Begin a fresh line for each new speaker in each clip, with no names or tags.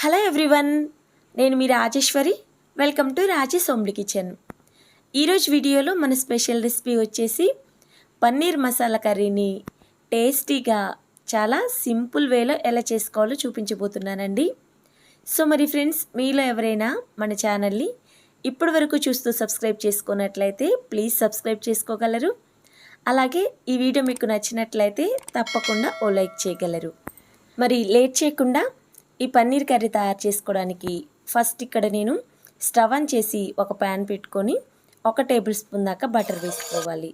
Hello everyone నేను మీ Rajeswari. Welcome to Raji Somli kitchen. ఈరోజు వీడియోలో మన స్పెషల్ రెసిపీ వచ్చేసి పన్నీర్ మసాలా కర్రీని టేస్టీగా చాలా సింపుల్ వేలో ఎలా చేసుకోవాలో చూపించబోతున్నానండి. సో మరి ఫ్రెండ్స్ మీలో ఎవరైనా మన ఛానల్ని ఇప్పటి వరకు చూస్తూ సబ్స్క్రైబ్ చేసుకున్నట్లయితే ప్లీజ్ సబ్స్క్రైబ్ చేసుకోగలరు. అలాగే ఈ వీడియో మీకు నచ్చినట్లయితే తప్పకుండా ఓ లైక్ చేయగలరు. మరి లేట్ చేయకుండా ఈ పన్నీర్ కర్రీ తయారు చేసుకోవడానికి ఫస్ట్ ఇక్కడ నేను స్టవ్ ఆన్ చేసి ఒక ప్యాన్ పెట్టుకొని ఒక టేబుల్ స్పూన్ దాకా బటర్ వేసుకోవాలి.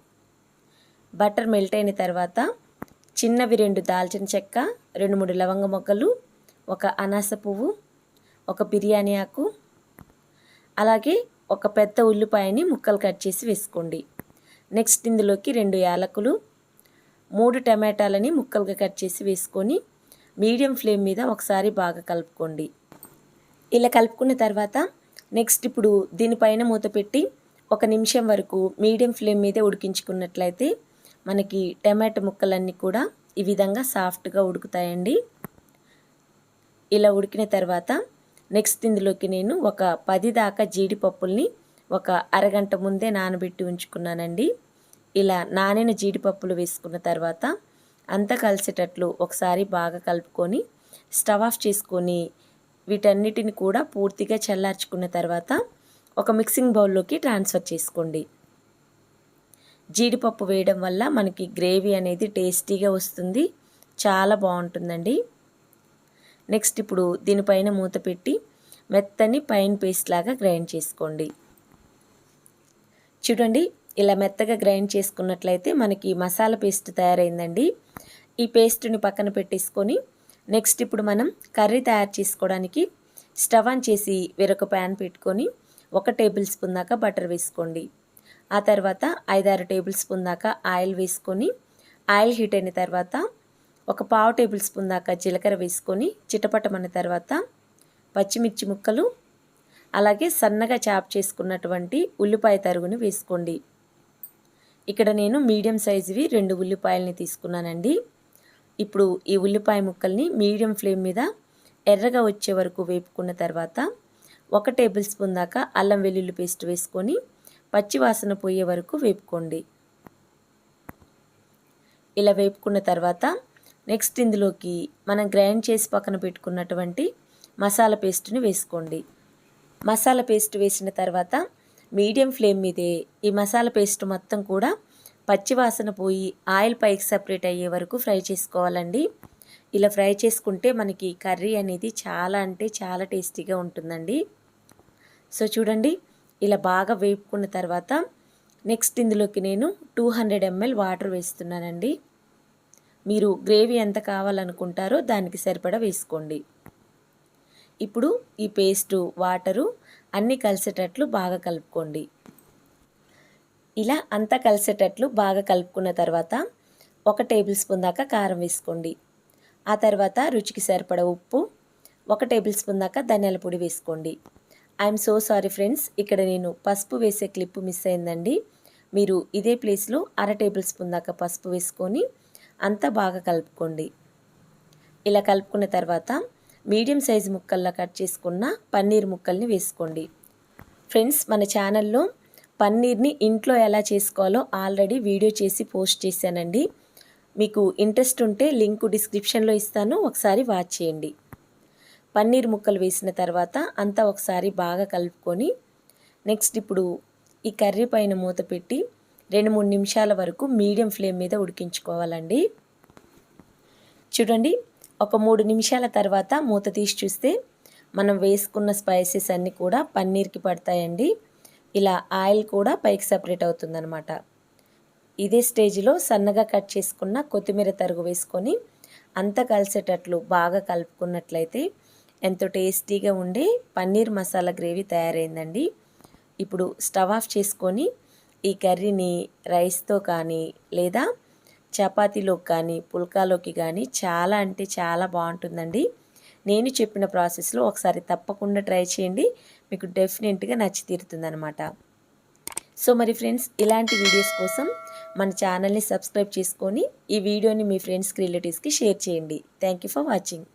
బటర్ మెల్ట్ అయిన తర్వాత చిన్నవి రెండు దాల్చిన చెక్క రెండు మూడు లవంగ మొగ్గలు ఒక అనాస పువ్వు ఒక బిర్యానీ ఆకు అలాగే ఒక పెద్ద ఉల్లిపాయని ముక్కలు కట్ చేసి వేసుకోండి. నెక్స్ట్ ఇందులోకి రెండు యాలకులు మూడు టమాటాలని ముక్కలుగా కట్ చేసి వేసుకొని మీడియం ఫ్లేమ్ మీద ఒకసారి బాగా కలుపుకోండి. ఇలా కలుపుకున్న తర్వాత నెక్స్ట్ ఇప్పుడు దీనిపైన మూత పెట్టి ఒక నిమిషం వరకు మీడియం ఫ్లేమ్ మీదే ఉడికించుకున్నట్లయితే మనకి టమాటో ముక్కలన్నీ కూడా ఈ విధంగా సాఫ్ట్గా ఉడుకుతాయండి. ఇలా ఉడికిన తర్వాత నెక్స్ట్ ఇందులోకి నేను ఒక పది దాకా జీడిపప్పుల్ని ఒక అరగంట ముందే నానబెట్టి ఉంచుకున్నానండి. ఇలా నానిన జీడిపప్పులు వేసుకున్న తర్వాత అంతా కలిసేటట్లు ఒకసారి బాగా కలుపుకొని స్టవ్ ఆఫ్ చేసుకొని వీటన్నిటిని కూడా పూర్తిగా చల్లార్చుకున్న తర్వాత ఒక మిక్సింగ్ బౌల్లోకి ట్రాన్స్ఫర్ చేసుకోండి. జీడిపప్పు వేయడం వల్ల మనకి గ్రేవీ అనేది టేస్టీగా వస్తుంది. చాలా బాగుంటుందండి. నెక్స్ట్ ఇప్పుడు దీనిపైన మూత పెట్టి మెత్తని పైన్ పేస్ట్ లాగా గ్రైండ్ చేసుకోండి. చూడండి ఇలా మెత్తగా గ్రైండ్ చేసుకున్నట్లయితే మనకి మసాలా పేస్ట్ తయారైందండి. ఈ పేస్ట్ని పక్కన పెట్టేసుకొని నెక్స్ట్ ఇప్పుడు మనం కర్రీ తయారు చేసుకోవడానికి స్టవ్ ఆన్ చేసి వేరొక ప్యాన్ పెట్టుకొని ఒక టేబుల్ స్పూన్ దాకా బటర్ వేసుకోండి. ఆ తర్వాత ఐదారు టేబుల్ స్పూన్ దాకా ఆయిల్ వేసుకొని ఆయిల్ హీట్ అయిన తర్వాత ఒక పావు టేబుల్ స్పూన్ దాకా జీలకర్ర వేసుకొని చిటపటమన్న తర్వాత పచ్చిమిర్చి ముక్కలు అలాగే సన్నగా చాప్ చేసుకున్నటువంటి ఉల్లిపాయ తరుగుని వేసుకోండి. ఇక్కడ నేను మీడియం సైజువి రెండు ఉల్లిపాయలని తీసుకున్నానండి. ఇప్పుడు ఈ ఉల్లిపాయ ముక్కల్ని మీడియం ఫ్లేమ్ మీద ఎర్రగా వచ్చే వరకు వేపుకున్న తర్వాత ఒక టేబుల్ స్పూన్ దాకా అల్లం వెల్లుల్లి పేస్ట్ వేసుకొని పచ్చివాసన పోయే వరకు వేపుకోండి. ఇలా వేపుకున్న తర్వాత నెక్స్ట్ ఇందులోకి మనం గ్రైండ్ చేసి పక్కన పెట్టుకున్నటువంటి మసాలా పేస్ట్ని వేసుకోండి. మసాలా పేస్ట్ వేసిన తర్వాత మీడియం ఫ్లేమ్ మీదే ఈ మసాలా పేస్ట్ మొత్తం కూడా పచ్చివాసన పోయి ఆయిల్ పైకి సపరేట్ అయ్యే వరకు ఫ్రై చేసుకోవాలండి. ఇలా ఫ్రై చేసుకుంటే మనకి కర్రీ అనేది చాలా అంటే చాలా టేస్టీగా ఉంటుందండి. సో చూడండి ఇలా బాగా వేపుకున్న తర్వాత నెక్స్ట్ ఇందులోకి నేను టూ హండ్రెడ్ ఎంఎల్ వాటర్ వేస్తున్నానండి. మీరు గ్రేవీ ఎంత కావాలనుకుంటారో దానికి సరిపడా వేసుకోండి. ఇప్పుడు ఈ పేస్టు వాటరు అన్నీ కలిసేటట్లు బాగా కలుపుకోండి. ఇలా అంతా కలిసేటట్లు బాగా కలుపుకున్న తర్వాత ఒక టేబుల్ స్పూన్ దాకా కారం వేసుకోండి. ఆ తర్వాత రుచికి సరిపడ ఉప్పు ఒక టేబుల్ స్పూన్ దాకా ధనియాల పొడి వేసుకోండి. ఐఎమ్ సో సారీ ఫ్రెండ్స్ ఇక్కడ నేను పసుపు వేసే క్లిప్ మిస్ అయిందండి. మీరు ఇదే ప్లేస్లో అర టేబుల్ స్పూన్ దాకా పసుపు వేసుకొని అంతా బాగా కలుపుకోండి. ఇలా కలుపుకున్న తర్వాత మీడియం సైజు ముక్కల్లా కట్ చేసుకున్న పన్నీర్ ముక్కల్ని వేసుకోండి. ఫ్రెండ్స్ మన ఛానల్లో పన్నీర్ని ఇంట్లో ఎలా చేసుకోవాలో ఆల్రెడీ వీడియో చేసి పోస్ట్ చేశానండి. మీకు ఇంట్రెస్ట్ ఉంటే లింక్ డిస్క్రిప్షన్లో ఇస్తాను ఒకసారి వాచ్ చేయండి. పన్నీర్ ముక్కలు వేసిన తర్వాత అంతా ఒకసారి బాగా కలుపుకొని నెక్స్ట్ ఇప్పుడు ఈ కర్రీ పైన మూత పెట్టి రెండు మూడు నిమిషాల వరకు మీడియం ఫ్లేమ్ మీద ఉడికించుకోవాలండి. చూడండి ఒక మూడు నిమిషాల తర్వాత మూత తీసి చూస్తే మనం వేసుకున్న స్పైసెస్ అన్నీ కూడా పన్నీర్కి పడతాయండి. ఇలా ఆయిల్ కూడా పైకి సపరేట్ అవుతుందనమాట ఇదే స్టేజ్లో సన్నగా కట్ చేసుకున్న కొత్తిమీర తరుగు వేసుకొని అంత కలిసేటట్లు బాగా కలుపుకున్నట్లయితే ఎంతో టేస్టీగా ఉండే పన్నీర్ మసాలా గ్రేవీ తయారైందండి. ఇప్పుడు స్టవ్ ఆఫ్ చేసుకొని ఈ కర్రీని రైస్తో కానీ లేదా చపాతీలోకి కానీ పుల్కాలోకి కానీ చాలా అంటే చాలా బాగుంటుందండి. నేను చెప్పిన ప్రాసెస్లో ఒకసారి తప్పకుండా ట్రై చేయండి. మీకు డెఫినెట్గా నచ్చి తీరుతుందనమాట సో మరి ఫ్రెండ్స్ ఇలాంటి వీడియోస్ కోసం మన ఛానల్ని సబ్స్క్రైబ్ చేసుకొని ఈ వీడియోని మీ ఫ్రెండ్స్కి రిలేటివ్స్కి షేర్ చేయండి. Thank for watching.